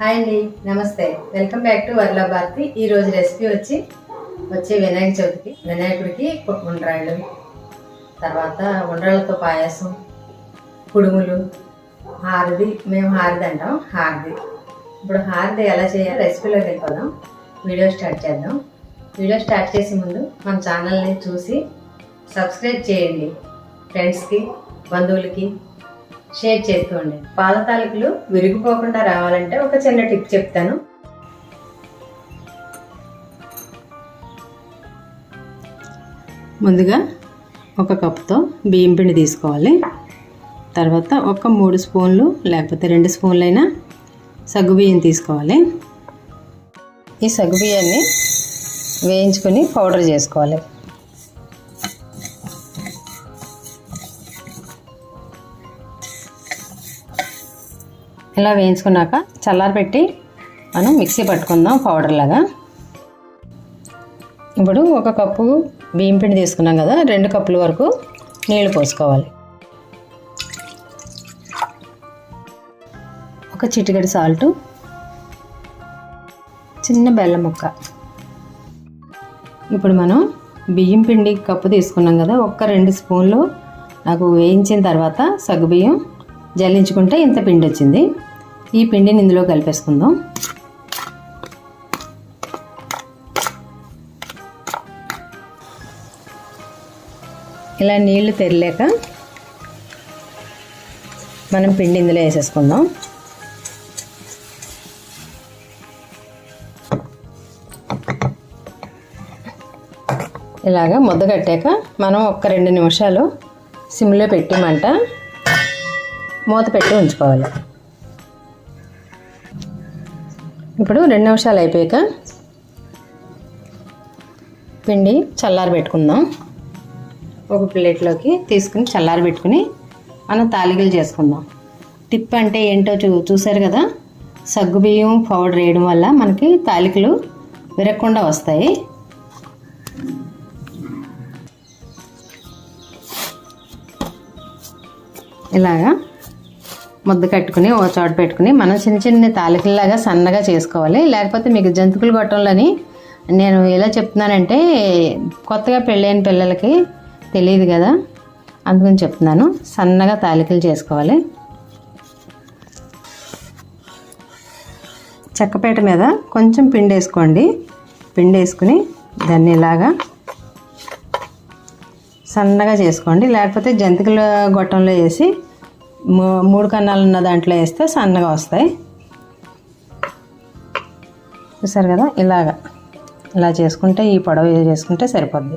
Hi అండి నమస్తే. Welcome back to Varla Bharati. ఈ రోజు రెసిపీ వచ్చి వచ్చే వినాయక చవితికి వినాయకుడికి ఉండ్రాళ్ళు తర్వాత ఉండ్రాళ్ళతో పాయసం కుడుములు హారది మేము హారది అంటాం హారది ఇప్పుడు హారది ఎలా చేయాలి రెసిపీలోకి వెళ్ళిపోదాం. వీడియో స్టార్ట్ చేద్దాం. వీడియో స్టార్ట్ చేసే ముందు మన ఛానల్ని చూసి సబ్స్క్రైబ్ చేయండి. ఫ్రెండ్స్కి బంధువులకి షేర్ చేసుకోండి. పాల తాలికలు విరిగిపోకుండా రావాలంటే ఒక చిన్న టిప్ చెప్తాను. ముందుగా ఒక కప్తో బియ్యం పిండి తీసుకోవాలి. తర్వాత ఒక మూడు స్పూన్లు లేకపోతే రెండు స్పూన్లైనా సగ్గు బియ్యం తీసుకోవాలి. ఈ సగ్గు బియ్యాన్ని వేయించుకొని పౌడర్ చేసుకోవాలి. ఇలా వేయించుకున్నాక చల్లారబెట్టి మనం మిక్సీ పట్టుకుందాం పౌడర్ లాగా. ఇప్పుడు ఒక కప్పు బియ్యం పిండి తీసుకున్నాం కదా రెండు కప్పుల వరకు నీళ్ళు పోసుకోవాలి. ఒక చిటికెడు సాల్టు చిన్న బెల్లం ముక్క. ఇప్పుడు మనం బియ్యం పిండి కప్పు తీసుకున్నాం కదా ఒక్క రెండు స్పూన్లు నాకు వేయించిన తర్వాత సగ్గుబియ్యం జల్లించుకుంటే ఇంత పిండి వచ్చింది ఈ పిండిని ఇందులో కలిపేసుకుందాం. ఇలా నీళ్ళు తెరలేక మనం పిండి ఇందులో వేసేసుకుందాం. ఇలాగ ముద్ద కట్టాక మనం ఒక్క రెండు నిమిషాలు సిమ్లో పెట్టిమంట మూత పెట్టి ఉంచుకోవాలి. ఇప్పుడు రెండు నిమిషాలు అయిపోయాక పిండి చల్లారి పెట్టుకుందాం. ఒక ప్లేట్లోకి తీసుకుని చల్లారి పెట్టుకుని మనం తాలికలు చేసుకుందాం. టిప్ అంటే ఏంటో చూ చూసారు కదా? సగ్గుబియ్యం పౌడర్ వేయడం వల్ల మనకి తాలికలు విరగకుండా వస్తాయి. ఇలాగా ముద్ద కట్టుకుని ఓ చోట పెట్టుకుని మనం చిన్న చిన్న తాలికల్లాగా సన్నగా చేసుకోవాలి. లేకపోతే మీకు జంతుకులు గొట్టంలోని నేను ఎలా చెప్తున్నానంటే కొత్తగా పెళ్ళైన పిల్లలకి తెలియదు కదా అందుకని చెప్తున్నాను. సన్నగా తాలికలు చేసుకోవాలి. చెక్కపేట మీద కొంచెం పిండి వేసుకోండి. పిండి వేసుకుని దాన్ని ఇలాగా సన్నగా చేసుకోండి. లేకపోతే జంతికల గొట్టంలో వేసి మూడు కన్నాలు ఉన్న దాంట్లో వేస్తే సన్నగా వస్తాయి. చూసారు కదా? ఇలాగా. ఇలా చేసుకుంటే ఈ పొడవు చేసుకుంటే సరిపోద్ది.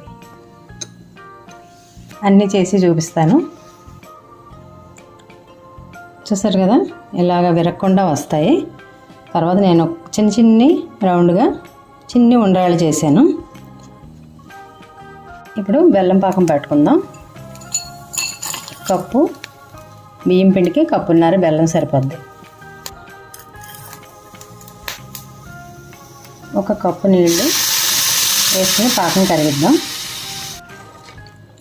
అన్నీ చేసి చూపిస్తాను. చూసారు కదా? ఇలాగ విరగకుండా వస్తాయి. తర్వాత నేను చిన్న చిన్ని రౌండ్గా చిన్ని ఉండ్రాళ్ళు చేశాను. ఇప్పుడు బెల్లం పాకం పెట్టుకుందాం. కప్పు బియ్యం పిండికి కప్పున్నర బెల్లం సరిపోద్ది. ఒక కప్పు నీళ్ళు వేసుకుని పాకం కరిగిద్దాం.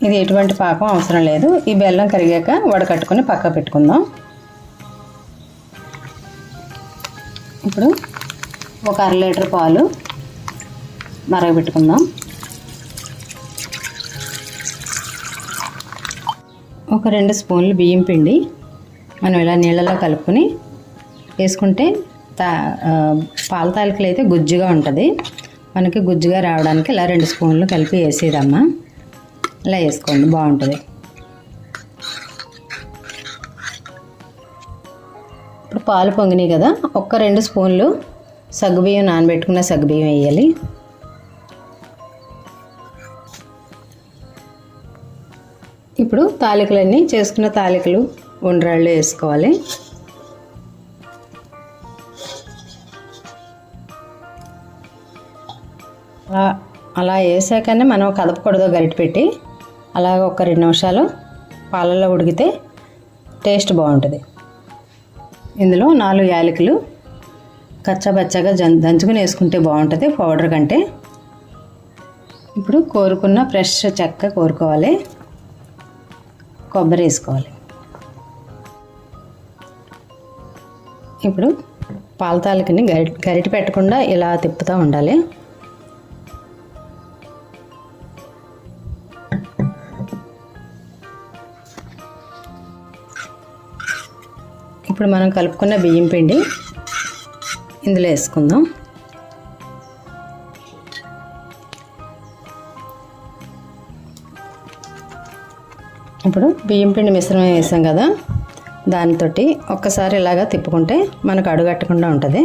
ఇది ఎటువంటి పాకం అవసరం లేదు. ఈ బెల్లం కరిగాక వడకట్టుకొని పక్క పెట్టుకుందాం. ఇప్పుడు ఒక అర లీటర్ పాలు మరగబెట్టుకుందాం. ఒక రెండు స్పూన్లు బియ్యం పిండి మనం ఇలా నీళ్ళలో కలుపుకొని వేసుకుంటే తా పాల తాలికలు అయితే గుజ్జుగా ఉంటుంది. మనకి గుజ్జుగా రావడానికి ఇలా రెండు స్పూన్లు కలిపి వేసేదమ్మా. ఇలా వేసుకోండి బాగుంటుంది. ఇప్పుడు పాలు పొంగినాయి కదా ఒక్క రెండు స్పూన్లు సగ్గుబియ్యం నానబెట్టుకున్న సగ్గుబియ్యం వేయాలి. ఇప్పుడు తాలికలన్నీ చేసుకున్న తాలికలు ఉండ్రాళ్ళు వేసుకోవాలి. అలా అలా వేసాకనే మనం కదపకూడదు గరిటె పెట్టి అలాగ ఒక రెండు నిమిషాలు పాలల్లో ఉడికితే టేస్ట్ బాగుంటుంది. ఇందులో నాలుగు యాలకులు కచ్చాబచ్చాగా జం దంచుకుని వేసుకుంటే బాగుంటుంది పౌడర్ కంటే. ఇప్పుడు కోరుకున్న ఫ్రెష్ చెక్క కోరుకోవాలి. కొబ్బరి వేసుకోవాలి. ఇప్పుడు పాల తాలికని గరి గరిట పెట్టకుండా ఇలా తిప్పుతూ ఉండాలి. ఇప్పుడు మనం కలుపుకున్న బియ్యం పిండి ఇందులో వేసుకుందాం. ఇప్పుడు బియ్యం పిండి మిశ్రమం వేసాం కదా దానితో ఒక్కసారి ఇలాగా తిప్పుకుంటే మనకు అడుగట్టకుండా ఉంటుంది.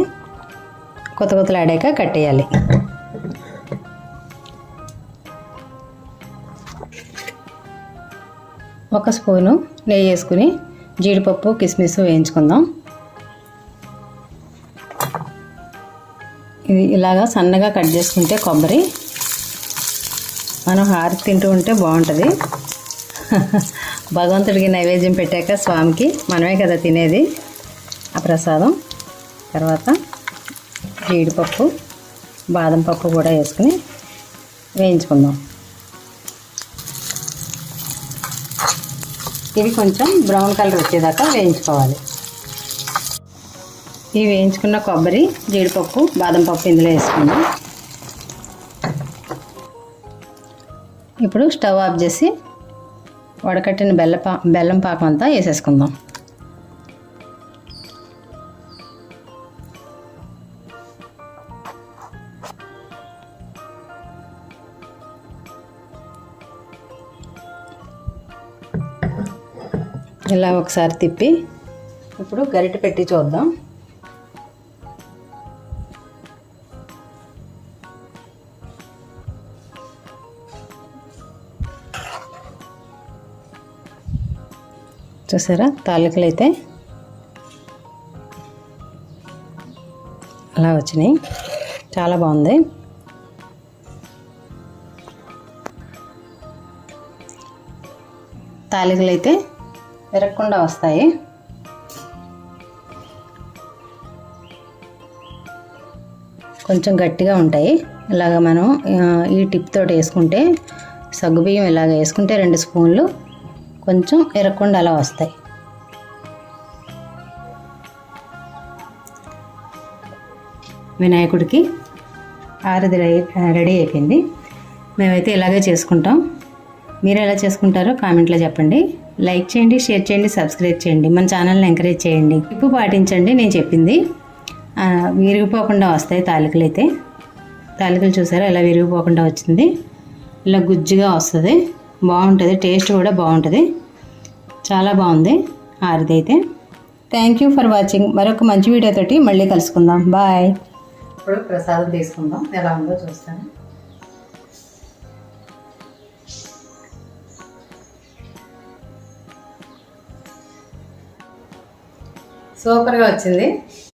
కొత్త కొత్తలు ఆడాక కట్టేయాలి. ఒక స్పూను నెయ్యి వేసుకుని జీడిపప్పు కిస్మిస్ వేయించుకుందాం. ఇది ఇలాగా సన్నగా కట్ చేసుకుంటే కొబ్బరి మనం హారతి తింటూ ఉంటే బాగుంటుంది. భగవంతుడికి నైవేద్యం పెట్టాక స్వామికి మనమే కదా తినేది. ఆ ప్రసాదం. తర్వాత జీడిపప్పు బాదం పప్పు కూడా వేసుకుని వేయించుకుందాం. ఇవి కొంచెం బ్రౌన్ కలర్ వచ్చేదాకా వేయించుకోవాలి. ఇవి వేయించుకున్న కొబ్బరి జీడిపప్పు బాదం పప్పు ఇందులో వేసుకుందాం. ఇప్పుడు స్టవ్ ఆఫ్ చేసి వడకట్టిన బెల్ల పా బెల్లం పాకం అంతా వేసేసుకుందాం. ఇలా ఒకసారి తిప్పి ఇప్పుడు గరిటె పెట్టి చూద్దాం. చూసారా? తాలికలు అయితే అలా వచ్చినాయి. చాలా బాగుంది. తాలికలు అయితే విరగకుండా వస్తాయి. కొంచెం గట్టిగా ఉంటాయి. ఇలాగ మనం ఈ టిప్ తోటి వేసుకుంటే సగ్గుబియ్యం ఇలాగ వేసుకుంటే రెండు స్పూన్లు కొంచెం ఎరగకుండా అలా వస్తాయి. వినాయకుడికి ఆరది రెడీ రెడీ అయిపోయింది. మేమైతే ఇలాగే చేసుకుంటాం. మీరు ఎలా చేసుకుంటారో కామెంట్లో చెప్పండి. లైక్ చేయండి షేర్ చేయండి సబ్స్క్రైబ్ చేయండి. మన ఛానల్ని ఎంకరేజ్ చేయండి. ఇప్పుడు పాటించండి నేను చెప్పింది. విరిగిపోకుండా వస్తాయి తాలికలు అయితే. తాలికలు చూసారా? ఇలా విరిగిపోకుండా వచ్చింది. ఇలా గుజ్జుగా వస్తుంది. బాగుంటుంది టేస్ట్ కూడా బాగుంటుంది. చాలా బాగుంది ఆరిదైతే. థ్యాంక్ యూ ఫర్ వాచింగ్ మరొక మంచి వీడియోతోటి మళ్ళీ కలుసుకుందాం. బాయ్ ఇప్పుడు ప్రసాదం తీసుకుందాం. ఎలా ఉందో చూస్తాను. సూపర్గా వచ్చింది.